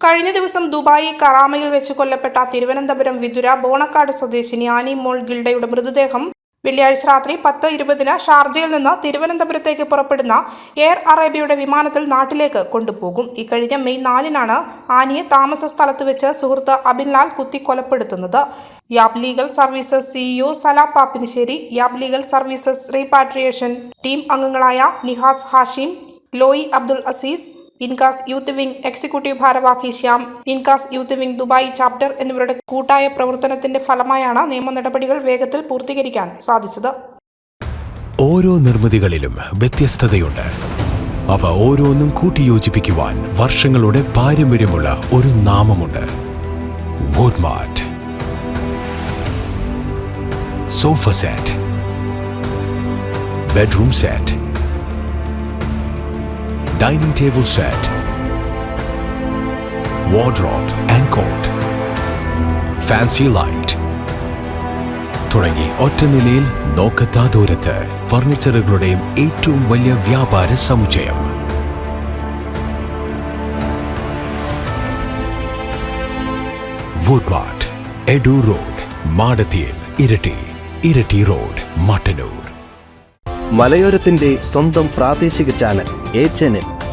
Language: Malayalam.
കഴിഞ്ഞ ദിവസം ദുബായി കറാമയിൽ വെച്ച് കൊല്ലപ്പെട്ട തിരുവനന്തപുരം വിതുര ബോണക്കാട് സ്വദേശിനി ആനി മോൾ ഗിൽഡയുടെ മൃതദേഹം വെള്ളിയാഴ്ച രാത്രി പത്ത് ഇരുപതിന് ഷാർജയിൽ നിന്ന് തിരുവനന്തപുരത്തേക്ക് പുറപ്പെടുന്ന എയർ അറേബ്യയുടെ വിമാനത്തിൽ നാട്ടിലേക്ക് കൊണ്ടുപോകും. ഇക്കഴിഞ്ഞ മെയ് നാലിനാണ് ആനിയെ താമസ സ്ഥലത്ത് വെച്ച് സുഹൃത്ത് അബിൻലാൽ കുത്തി കൊലപ്പെടുത്തുന്നത് Yab legal services CEO Salah Pappinisseri യാബ് legal services repatriation team അംഗങ്ങളായ Nihas Hashim Loy Abdul Azeez INCAS youth wing executive ഭാരവാഹി Shyam Pinkas youth wing Dubai chapter എന്നിവരുടെ കൂട്ടായ പ്രവർത്തനത്തിന്റെ ഫലമായാണ് നിയമ നടപടികൾ വേഗത്തിൽ പൂർത്തീകരിക്കാൻ സാധിച്ചത്. ഓരോ നിർമ്മിതികളിലും വ്യത്യസ്തതയുണ്ട്. അവ ഓരോന്നും കൂട്ടിയോജിപ്പിക്കുവാൻ വർഷങ്ങളുടെ പാരമ്പര്യമുള്ള ഒരു നാമമുണ്ട്. Woodmart sofa set bedroom set dining table set wardrobe and cot fancy light തുടങ്ങി ഒറ്റ നിലയിൽ നോക്കത്താ ദൂരത്ത് ഫർണിച്ചറുകളുടെയും ഏറ്റവും വലിയ വ്യാപാര സമുച്ചയം. വുഡ്മാർട്ട് എഡു റോഡ് മാടത്തിയിൽ ഇരട്ടി ഇരട്ടി റോഡ് മട്ടന്നൂർ മലയോരത്തിന്റെ സ്വന്തം പ്രാദേശിക ചാനൽ എ ചാനൽ